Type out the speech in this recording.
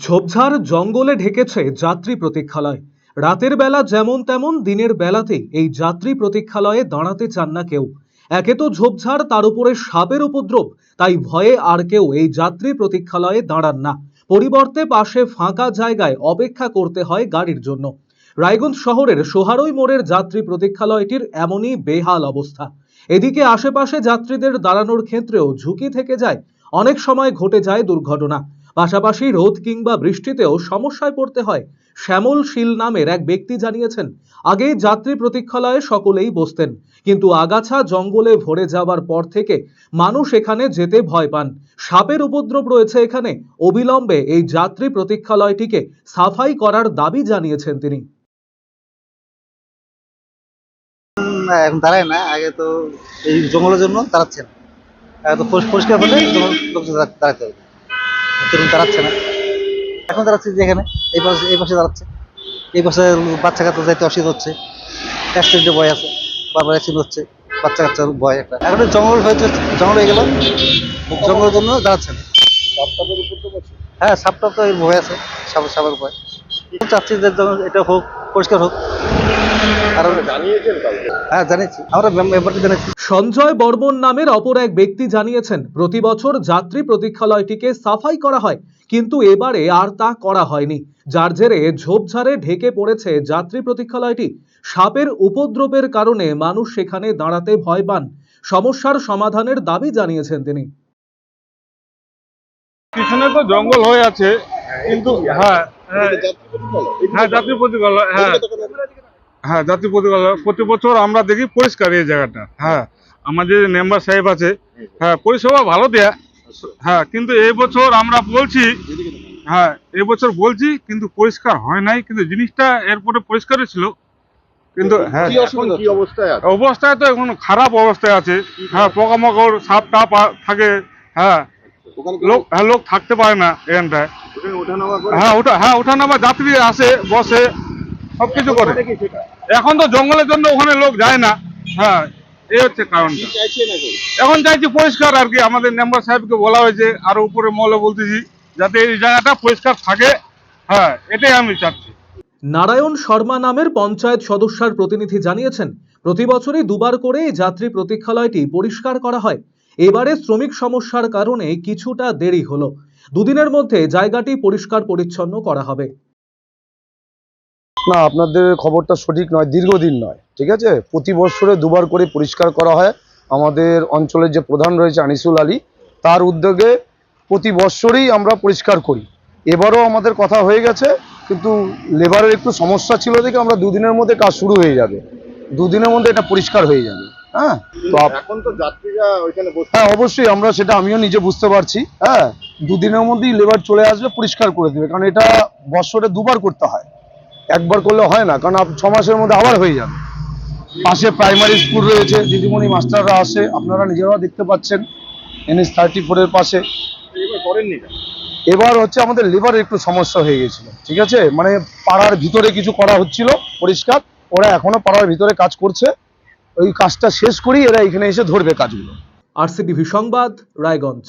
ঝোপঝাড় জঙ্গলে ঢেকেছে যাত্রী প্রতীক্ষালয়। রাতের বেলা যেমন তেমন দিনের বেলাতেই এই যাত্রী প্রতীক্ষালয়ে দাঁড়াতে চান না কেউ। একে তো ঝোপঝাড়, তার উপরে সাপের উপদ্রব, তাই ভয়ে আর কেউ এই যাত্রী প্রতীক্ষালয়ে দাঁড়ান না। পরিবর্তে পাশে ফাঁকা জায়গায় অপেক্ষা করতে হয় গাড়ির জন্য। রায়গঞ্জ শহরের সোহারই মোড়ের যাত্রী প্রতীক্ষালয়টির এমনই বেহাল অবস্থা। এদিকে আশেপাশে যাত্রীদের দাঁড়ানোর ক্ষেত্রেও ঝুঁকি থেকে যায়, অনেক সময় ঘটে যায় দুর্ঘটনা। পাশাপাশি রোদ কিংবা বৃষ্টিতেও সমস্যায় পড়তে হয়। শ্যামল শীল নামের এক ব্যক্তি জানিয়েছেন, আগে যাত্রী প্রতীক্ষালয়ে সকলেই বসতেন, কিন্তু আগাছা জঙ্গলে ভরে যাওয়ার পর থেকে মানুষ এখানে যেতে ভয় পান। সাপের উপদ্রব রয়েছে এখানে। অবিলম্বে এই যাত্রী প্রতীক্ষালয়টিকে সাফাই করার দাবি জানিয়েছেন তিনি। এখন দাঁড়ায় না। আগে তো এই জঙ্গলের জন্য দাঁড়াচ্ছে না। আগে তো পরিষ্কার হলে দাঁড়াতে হবে। তরুণ দাঁড়াচ্ছে না। এখন দাঁড়াচ্ছে যেখানে এই পাশে এই পাশে দাঁড়াচ্ছে। এই পাশে বাচ্চা কাচ্চা যাইতে অসুবিধা হচ্ছে। অ্যাক্সিডেন্টের ভয় আছে, বারবার অ্যাক্সিডেন্ট হচ্ছে। বাচ্চা কাচ্চার ভয় একটা। এখন জঙ্গল হয়েছে জঙ্গল হয়ে গেল। জঙ্গলের জন্য দাঁড়াচ্ছে না। হ্যাঁ সাপটা তো ভয় আছে সাপ সাপের ভয় চাচ্ছি যে এটা হোক, পরিষ্কার হোক। হ্যাঁ জানিয়েছি। আমরা ব্যাপারটা জানিয়েছি। সঞ্জয় বর্মন নামের অপর এক ব্যক্তি জানিয়েছেন প্রতি বছর যাত্রী প্রতীক্ষালয়টিকে সাফাই করা হয় কিন্তু এবারে আর তা করা হয়নি। যার জেরে ঝোপঝাড়ে ঢেকে পড়েছে যাত্রী প্রতীক্ষালয়টি। সাপের উপদ্রবের কারণে মানুষ সেখানে দাঁড়াতে ভয় পান। সমস্যার সমাধানের দাবি জানিয়েছেন তিনি। পিছনে তো জঙ্গল হয়ে আছে কিন্তু হ্যাঁ হ্যাঁ হ্যাঁ জাতীয় প্রতিকালয় হ্যাঁ। হ্যাঁ জাতীয় প্রতি বছর আমরা দেখি পরিষ্কার এই জায়গাটা। হ্যাঁ আমাদের মেম্বার সাহেব আছে হ্যাঁ পরিষেবা ভালো দেয়া। হ্যাঁ কিন্তু এই বছর আমরা বলছি হ্যাঁ এই বছর বলছি কিন্তু পরিষ্কার হয় নাই। কিন্তু জিনিসটা এরপরে পরিষ্কারই ছিল। কিন্তু হ্যাঁ অবস্থায় তো এখন খারাপ অবস্থায় আছে। হ্যাঁ পোকামাকড় সাপ টাপ থাকে। হ্যাঁ লোক হ্যাঁ লোক থাকতে পারে না এখানটায়। হ্যাঁ ওটা হ্যাঁ ওঠানামা যাত্রী আসে বসে। সবকিছু করে। এখন তো জঙ্গলের জন্য ওখানে লোক যায় না। হ্যাঁ এই হচ্ছে কারণটা। এখন? চাইছি পরিষ্কার আর কি আমাদের মেম্বার সাহেবকে বলা হয়েছে আরও উপরে মহলে বলতেছি যাতে এই জায়গাটা পরিষ্কার থাকে। হ্যাঁ এটাই আমি চাচ্ছি। নারায়ণ শর্মা নামের পঞ্চায়েত সদস্যার প্রতিনিধি জানিয়েছেন প্রতি বছরই দুবার করে এই যাত্রী প্রতীক্ষালয়টি পরিষ্কার করা হয়। এবারে শ্রমিক সমস্যার কারণে কিছুটা দেরি হলো। দুদিনের মধ্যে জায়গাটি পরিষ্কার পরিচ্ছন্ন করা হবে। না আপনাদের খবরটা সঠিক নয় দীর্ঘদিন নয় ঠিক আছে? প্রতি বছরে দুবার করে পরিষ্কার করা হয়। আমাদের অঞ্চলের যে প্রধান রয়েছে আনিসুল আলী তার উদ্যোগে প্রতি বছরই আমরা পরিষ্কার করি। এবারও আমাদের কথা হয়ে গেছে কিন্তু লেবারের একটু সমস্যা ছিল দেখে আমরা দুদিনের মধ্যে কাজ শুরু হয়ে যাবে। দুদিনের মধ্যে এটা পরিষ্কার হয়ে যাবে হ্যাঁ? তো এখন তো যাত্রীরা ওইখানে হ্যাঁ অবশ্যই আমরা সেটা আমিও নিজে বুঝতে পারছি হ্যাঁ? দুদিনের মধ্যেই লেবার চলে আসবে পরিষ্কার করে দেবে। কারণ এটা বছরে দুবার করতে হয়। একবার করলে হয় না কারণ ছ মাসের মধ্যে আবার হয়ে যাবে। পাশে প্রাইমারি স্কুল রয়েছে দিদিমণি মাস্টাররা আসে আপনারা নিজেরাও দেখতে পাচ্ছেন এনএস থার্টি ফোরের পাশে। এবার করেননি এবার হচ্ছে আমাদের লেবারের একটু সমস্যা হয়ে গেছিল ঠিক আছে? মানে পাড়ার ভিতরে কিছু করা হচ্ছিল পরিষ্কার ওরা এখনও পাড়ার ভিতরে কাজ করছে। ওই কাজটা শেষ করেই এরা এখানে এসে ধরবে কাজগুলো। আরসিটিভি সংবাদ রায়গঞ্জ।